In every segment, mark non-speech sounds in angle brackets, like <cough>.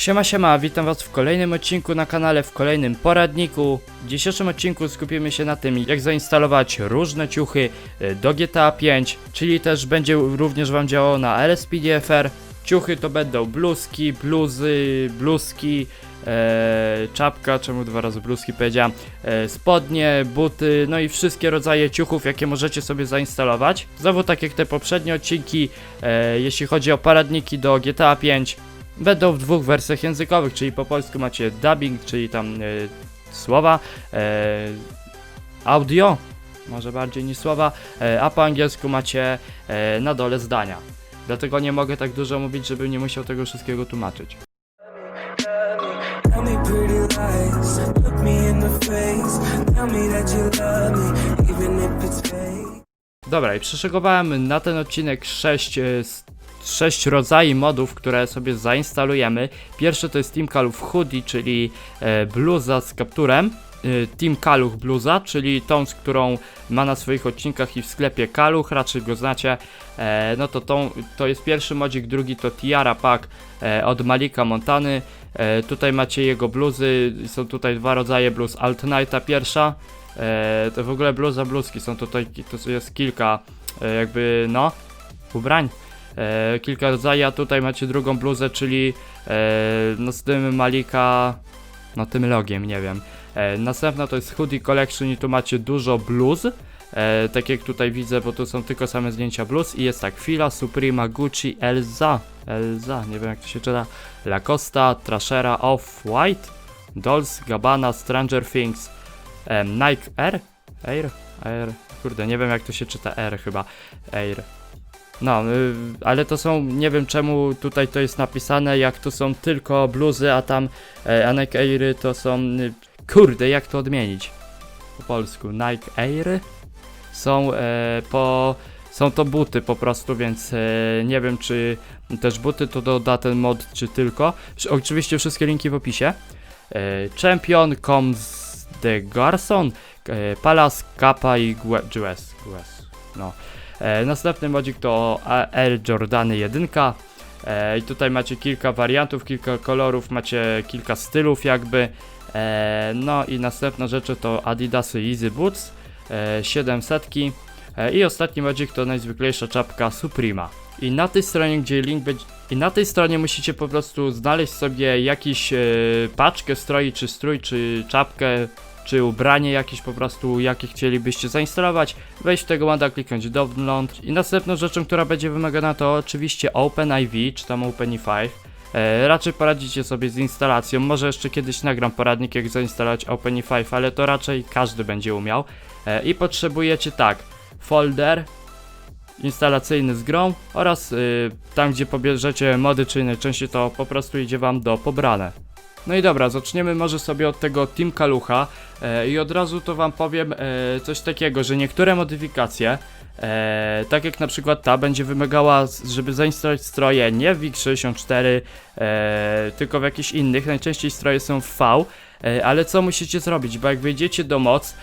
Siema siema, witam was w kolejnym odcinku na kanale, w kolejnym poradniku. W dzisiejszym odcinku skupimy się na tym, jak zainstalować różne ciuchy e, do GTA 5, czyli też będzie również wam działało na LSPDFR. Ciuchy to będą bluzki, bluzy, bluzki, e, czapka, czemu dwa razy bluzki powiedziałem, e, spodnie, buty, no i wszystkie rodzaje ciuchów, jakie możecie sobie zainstalować. Znowu tak jak te poprzednie odcinki, e, jeśli chodzi o poradniki do GTA 5, będą w dwóch wersjach językowych, czyli po polsku macie dubbing, czyli tam e, słowa, e, audio, może bardziej niż słowa, e, a po angielsku macie na dole zdania. Dlatego nie mogę tak dużo mówić, żebym nie musiał tego wszystkiego tłumaczyć. Dobra, i przeszykowałem na ten odcinek 6, e, s- sześć rodzajów modów, które sobie zainstalujemy. Pierwszy to jest Team Kaluch Hoodie, czyli e, bluza z kapturem. E, Team Kaluch bluza, czyli tą, z którą ma na swoich odcinkach i w sklepie Kaluch, raczej go znacie. E, no to tą, to jest pierwszy modzik, drugi to Tiara Pack e, od Malika Montany. E, tutaj macie jego bluzy, są tutaj dwa rodzaje bluz. Alt pierwsza, e, to w ogóle bluza bluzki, są tutaj, to jest kilka e, jakby, no, ubrań. E, kilka rodzajów, a tutaj macie drugą bluzę, czyli e, no z tym Malika, no tym logiem, nie wiem. E, następna to jest Hoodie Collection i tu macie dużo bluz. E, tak jak tutaj widzę, bo tu są tylko same zdjęcia bluz i jest tak Fila, Suprema, Gucci, Elza, Elza, nie wiem jak to się czyta, Lacosta, Trashera, Off-White, Dolls, Gabbana, Stranger Things, em, Nike Air, Air, Air, kurde, nie wiem jak to się czyta R chyba, Air. No, y, ale to są, nie wiem czemu tutaj to jest napisane, jak to są tylko bluzy, a tam Nike Airy to są, y, kurde, jak to odmienić po polsku, Nike Airy są e, po, są to buty po prostu, więc e, nie wiem czy też buty to doda ten mod, czy tylko. Oczywiście wszystkie linki w opisie. E, Champion, Coms de Garson, e, Palace, Kappa i Gue- Gues. Gues. No. E, następny modzik to Air Jordany 1. E, I tutaj macie kilka wariantów, kilka kolorów, macie kilka stylów jakby. E, no i następna rzecz to Adidasy Easy Boots e, 700. E, I ostatni modzik to najzwyklejsza czapka Suprema. I na tej stronie, gdzie link będzie. I na tej stronie musicie po prostu znaleźć sobie jakiś paczkę stroi, czy strój, czy czapkę, czy ubranie jakieś po prostu, jakie chcielibyście zainstalować, wejść w tego moda, kliknąć download i następną rzeczą, która będzie wymagana to oczywiście OpenIV, czy tam OpenIV. E, raczej poradzicie sobie z instalacją, może jeszcze kiedyś nagram poradnik jak zainstalować OpenIV, ale to raczej każdy będzie umiał. E, I potrzebujecie tak, folder instalacyjny z grą oraz y, tam gdzie pobierzecie mody czy inne części to po prostu idzie wam do pobrane. No i dobra, zaczniemy może sobie od tego Team Kalucha e, i od razu to wam powiem e, coś takiego, że niektóre modyfikacje, e, tak jak na przykład ta, będzie wymagała, żeby zainstalować stroje nie w X64, e, tylko w jakichś innych, najczęściej stroje są w V, e, ale co musicie zrobić, bo jak wejdziecie do moc,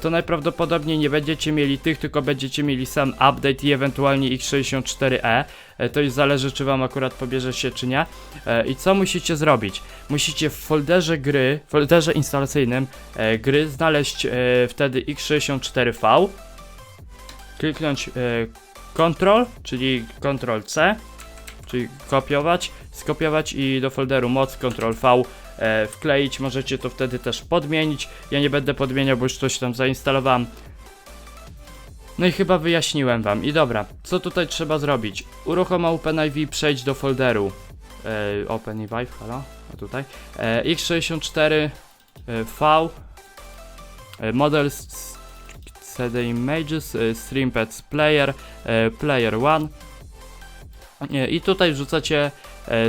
to najprawdopodobniej nie będziecie mieli tych, tylko będziecie mieli sam update i ewentualnie X64E, e, to już zależy czy wam akurat pobierze się czy nie. E, I co musicie zrobić? Musicie w folderze gry, w folderze instalacyjnym e, gry znaleźć e, wtedy x64v, kliknąć e, Ctrl, czyli Ctrl C, czyli kopiować, skopiować i do folderu moc Ctrl V e, wkleić. Możecie to wtedy też podmienić. Ja nie będę podmieniał, bo już coś tam zainstalowałem. No i chyba wyjaśniłem wam. I dobra, co tutaj trzeba zrobić? Uruchom OpenIV, przejdź do folderu e, OpenIV, halo, a tutaj, e, x64 e, V, e, model s- CD Images, e, StreamPads Player, Player One i tutaj wrzucacie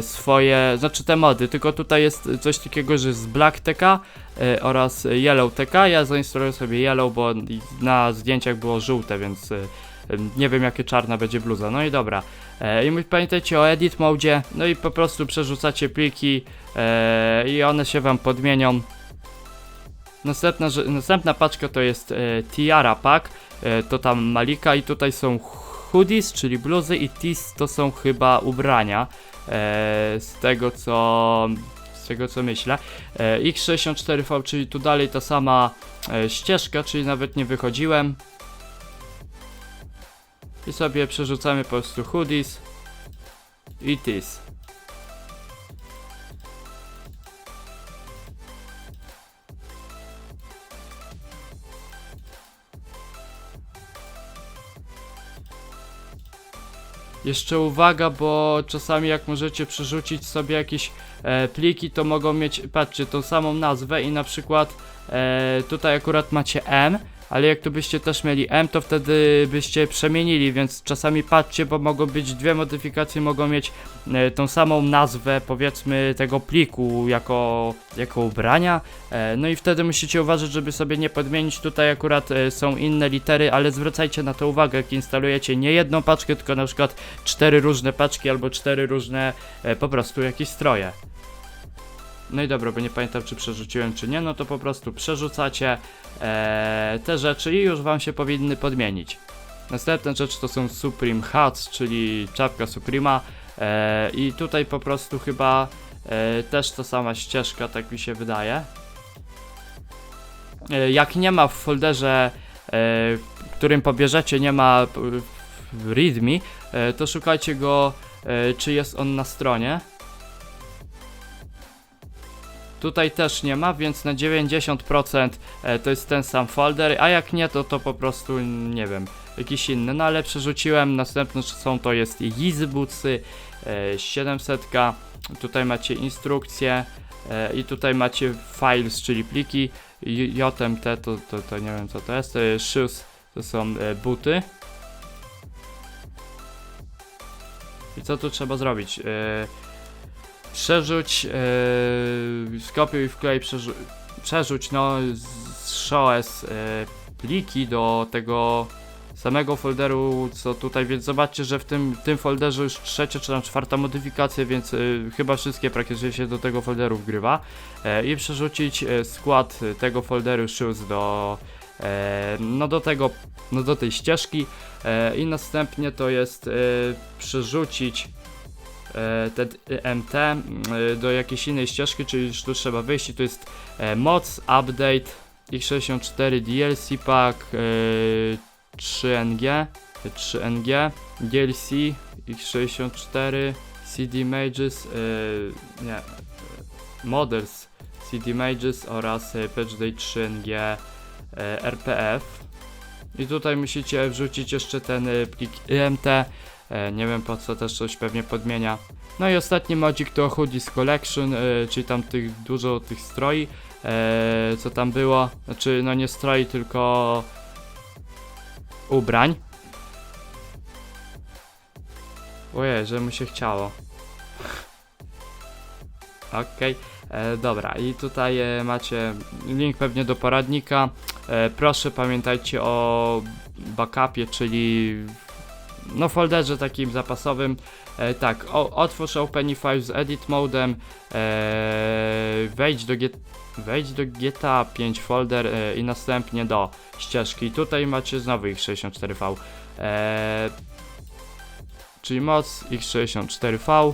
swoje, znaczy te mody, tylko tutaj jest coś takiego, że z Black TK e, oraz Yellow TK, ja zainstaluję sobie Yellow, bo na zdjęciach było żółte, więc e, nie wiem jakie czarna będzie bluza, no i dobra. E, I pamiętajcie o edit mode, no i po prostu przerzucacie pliki e, i one się wam podmienią. Następna, następna paczka to jest e, Tiara Pack, e, to tam Malika i tutaj są hoodies, czyli bluzy i tees to są chyba ubrania, e, z tego co z tego co myślę. E, X64V, czyli tu dalej ta sama e, ścieżka, czyli nawet nie wychodziłem. I sobie przerzucamy po prostu hoodies i tees. Jeszcze uwaga, bo czasami jak możecie przerzucić sobie jakieś e, pliki, to mogą mieć, patrzcie, tą samą nazwę i na przykład e, tutaj akurat macie M, ale jak tu byście też mieli M, to wtedy byście przemienili, więc czasami patrzcie, bo mogą być dwie modyfikacje, mogą mieć e, tą samą nazwę, powiedzmy, tego pliku jako, jako ubrania, e, no i wtedy musicie uważać, żeby sobie nie podmienić, tutaj akurat e, są inne litery, ale zwracajcie na to uwagę, jak instalujecie nie jedną paczkę, tylko na przykład cztery różne paczki albo cztery różne e, po prostu jakieś stroje. No i dobra, bo nie pamiętam czy przerzuciłem czy nie, no to po prostu przerzucacie e, te rzeczy i już wam się powinny podmienić. Następna rzecz to są Supreme Hats, czyli czapka Suprema e, i tutaj po prostu chyba e, też ta sama ścieżka, tak mi się wydaje. E, jak nie ma w folderze, e, którym pobierzecie, nie ma e, w readme, e, to szukajcie go, e, czy jest on na stronie. Tutaj też nie ma, więc na 90% e, to jest ten sam folder, a jak nie, to to po prostu, nie wiem, jakiś inny. No ale przerzuciłem, następne są to jest Yeezy Bootsy, e, 700, tutaj macie instrukcje e, i tutaj macie files, czyli pliki, JMT to, to, to nie wiem co to jest, shoes to są buty. I co tu trzeba zrobić? Przerzuć, e, skopiuj, wklej, przerzu przerzuć, no, z SHOES e, pliki do tego samego folderu, co tutaj, więc zobaczcie, że w tym, tym folderze już trzecia czy tam czwarta modyfikacja, więc e, chyba wszystkie praktycznie się do tego folderu wgrywa. E, i przerzucić skład tego folderu shoes do e, no do tego, no do tej ścieżki. E, i następnie to jest przerzucić e, ten MT e, do jakiejś innej ścieżki, czyli już tu trzeba wyjść i to jest e, moc, update, x64 DLC pack, e, 3NG, 3NG, DLC, x64, CD Images, e, nie, e, Models, CD Images oraz e, Patch Day 3NG e, RPF. I tutaj musicie wrzucić jeszcze ten e, plik IMT, E, nie wiem po co też coś pewnie podmienia. No i ostatni modzik to Hoodies Collection, e, czyli tam tych dużo tych stroi, e, co tam było. Znaczy, no nie stroi, tylko ubrań. Ojej, że mu się chciało. <laughs> Okej, e, dobra i tutaj e, macie link pewnie do poradnika. E, proszę pamiętajcie o backupie, czyli no folderze takim zapasowym. E, tak, o, otwórz OpenIFI z edit modem, e, wejdź do G wejdź do GTA 5 folder e, i następnie do ścieżki. Tutaj macie znowu x64v. E, czyli moc x64v,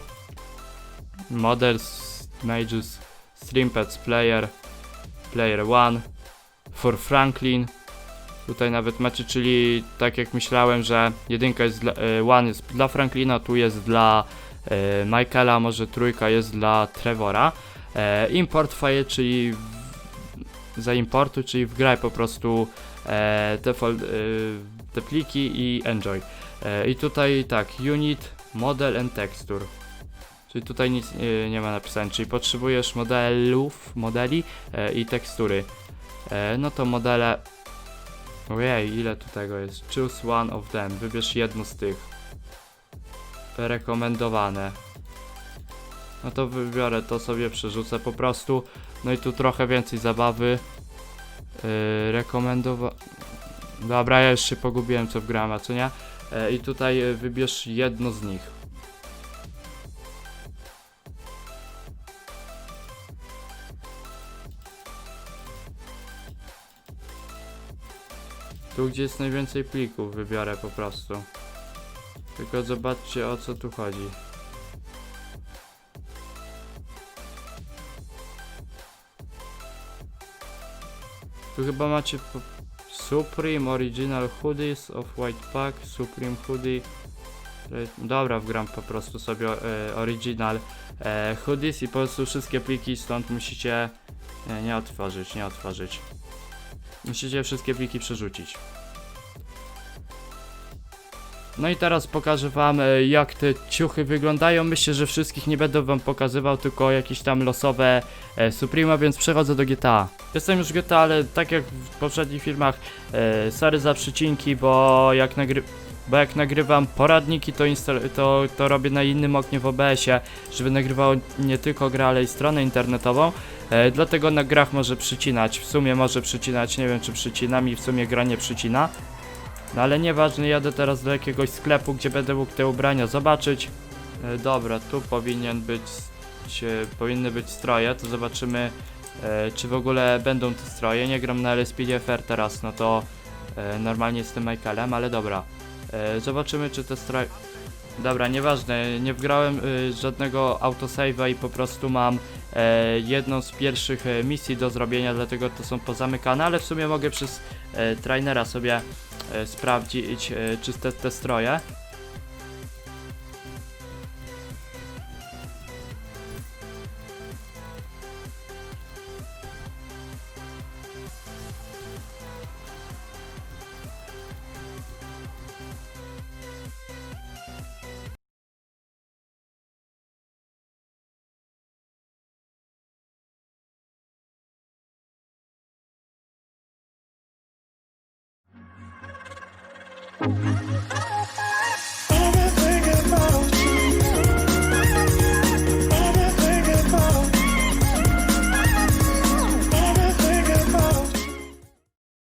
models, mages, streampads player, player 1, for Franklin, Tutaj nawet macie, czyli tak jak myślałem, że jedynka jest dla, e, one jest dla Franklina, tu jest dla e, Michaela, może trójka jest dla Trevora. E, import file, czyli zaimportuj, czyli wgraj po prostu te, te pliki i enjoy. I tutaj tak, unit, model and texture. Czyli tutaj nic nie ma napisane, czyli potrzebujesz modelów, modeli i tekstury. No to modele Ojej, ile tu tego jest? Choose one of them. Wybierz jedno z tych. Rekomendowane. No to wybiorę to sobie, przerzucę po prostu. No i tu trochę więcej zabawy. Yy, rekomendowa... Dobra, ja już się pogubiłem co w grama, co nie? Yy, I tutaj yy, wybierz jedno z nich. Tu gdzie jest najwięcej plików wybiorę po prostu. Tylko zobaczcie o co tu chodzi. Tu chyba macie. Supreme Original Hoodies of White Pack, Supreme Hoodie. E, Dobra, wgram po prostu sobie e, Original e, Hoodies i po prostu wszystkie pliki stąd musicie nie, nie otworzyć, nie otworzyć. Musicie wszystkie pliki przerzucić. No i teraz pokażę wam e, jak te ciuchy wyglądają. Myślę, że wszystkich nie będę wam pokazywał, tylko jakieś tam losowe e, Suprema, więc przechodzę do GTA. Jestem już GTA, ale tak jak w poprzednich filmach, e, sorry za przycinki, bo jak nagry... Bo jak nagrywam poradniki, to, to, to robię na innym oknie w OBS-ie, żeby nagrywało nie tylko grę, ale i stronę internetową. E, dlatego na grach może przycinać. W sumie może przycinać, nie wiem czy przycina mi, w sumie gra nie przycina. No ale nieważne, jadę teraz do jakiegoś sklepu, gdzie będę mógł te ubrania zobaczyć. E, dobra, tu powinien być, powinny być stroje, to zobaczymy e, czy w ogóle będą te stroje. Nie gram na LSPDFR teraz, no to e, normalnie jestem Michaelem, ale dobra. E, zobaczymy czy te stroje... Dobra, nieważne, nie wgrałem y, żadnego autosave'a i po prostu mam e, jedną z pierwszych e, misji do zrobienia, dlatego to są pozamykane, ale w sumie mogę przez e, trainera sobie e, sprawdzić e, czy te stroje.